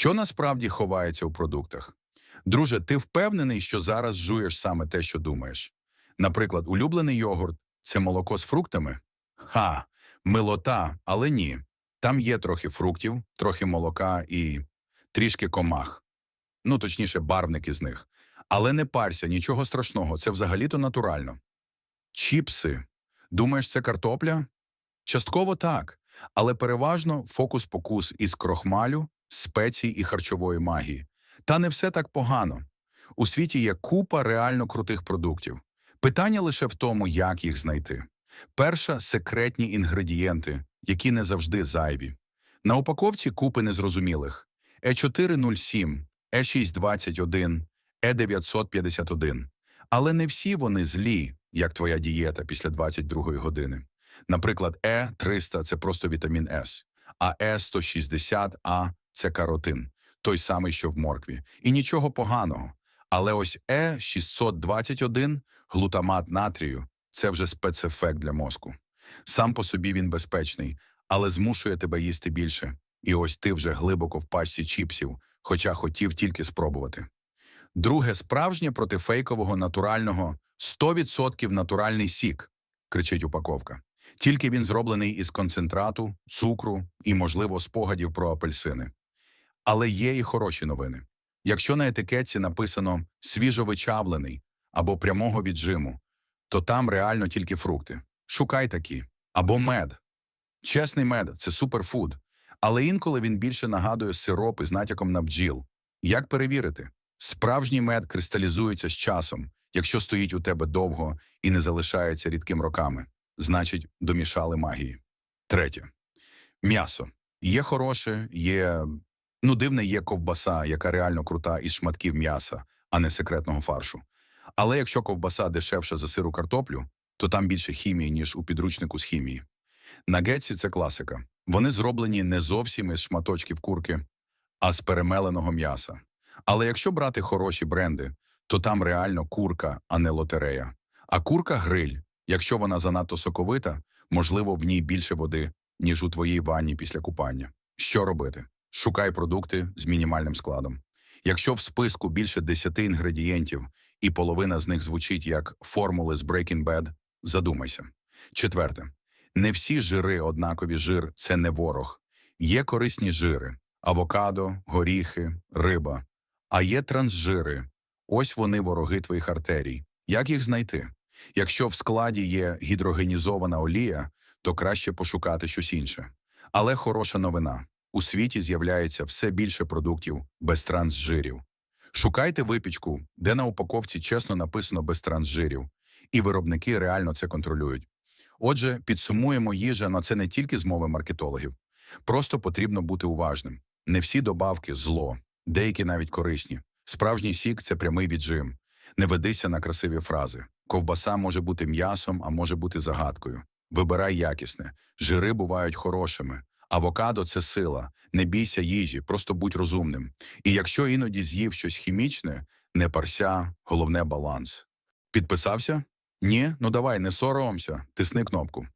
Що насправді ховається у продуктах? Друже, ти впевнений, що зараз жуєш саме те, що думаєш? Наприклад, улюблений йогурт це молоко з фруктами? Ха, милота, але ні. Там є трохи фруктів, трохи молока і трішки комах. Ну, точніше, барвники з них. Але не парся, нічого страшного, це взагалі-то натурально. Чіпси. Думаєш, це картопля? Частково так, але переважно фокус-покус із крохмалю, спецій і харчової магії. Та не все так погано. У світі є купа реально крутих продуктів. Питання лише в тому, як їх знайти. Перша секретні інгредієнти, які не завжди зайві. На упаковці купи незрозумілих: Е Е407, Е621, Е951. Але не всі вони злі, як твоя дієта після 22-ї години. Наприклад, Е300 – це просто вітамін С, а Е160А – це каротин, той самий, що в моркві. І нічого поганого. Але ось Е621 – глутамат натрію – це вже спецефект для мозку. Сам по собі він безпечний, але змушує тебе їсти більше. І ось ти вже глибоко в пачці чіпсів, хоча хотів тільки спробувати. Друге, справжнє проти фейкового натурального 100% натуральний сік, кричить упаковка. Тільки він зроблений із концентрату, цукру і, можливо, спогадів про апельсини. Але є і хороші новини. Якщо на етикетці написано свіжовичавлений або прямого віджиму, то там реально тільки фрукти. Шукай такі. Або мед. Чесний мед це суперфуд, але інколи він більше нагадує сироп із натяком на бджіл. Як перевірити? Справжній мед кристалізується з часом, якщо стоїть у тебе довго і не залишається рідким роками. Значить, домішали магії. Третє. М'ясо. Є хороше, є. Ну, дивне, є ковбаса, яка реально крута із шматків м'яса, а не секретного фаршу. Але якщо ковбаса дешевша за сиру картоплю, то там більше хімії, ніж у підручнику з хімії. Нагетсі – це класика. Вони зроблені не зовсім із шматочків курки, а з перемеленого м'яса. Але якщо брати хороші бренди, то там реально курка, а не лотерея. А курка гриль. Якщо вона занадто соковита, можливо, в ній більше води, ніж у твоїй ванні після купання. Що робити? Шукай продукти з мінімальним складом. Якщо в списку більше 10 інгредієнтів і половина з них звучить як формули з Breaking Bad, задумайся. Четверте. Не всі жири однакові жир це не ворог. Є корисні жири авокадо, горіхи, риба. А є трансжири. Ось вони вороги твоїх артерій. Як їх знайти? Якщо в складі є гідрогенізована олія, то краще пошукати щось інше. Але хороша новина. У світі з'являється все більше продуктів без трансжирів. Шукайте випічку, де на упаковці чесно написано без трансжирів, і виробники реально це контролюють. Отже, підсумуємо їжа, але це не тільки з мови маркетологів. Просто потрібно бути уважним. Не всі добавки зло, деякі навіть корисні. Справжній сік це прямий віджим. Не ведися на красиві фрази. Ковбаса може бути м'ясом, а може бути загадкою. Вибирай якісне. Жири бувають хорошими. Авокадо це сила. Не бійся їжі, просто будь розумним. І якщо іноді з'їв щось хімічне, не парся, головне баланс. Підписався? Ні? Ну давай, не соромся, тисни кнопку.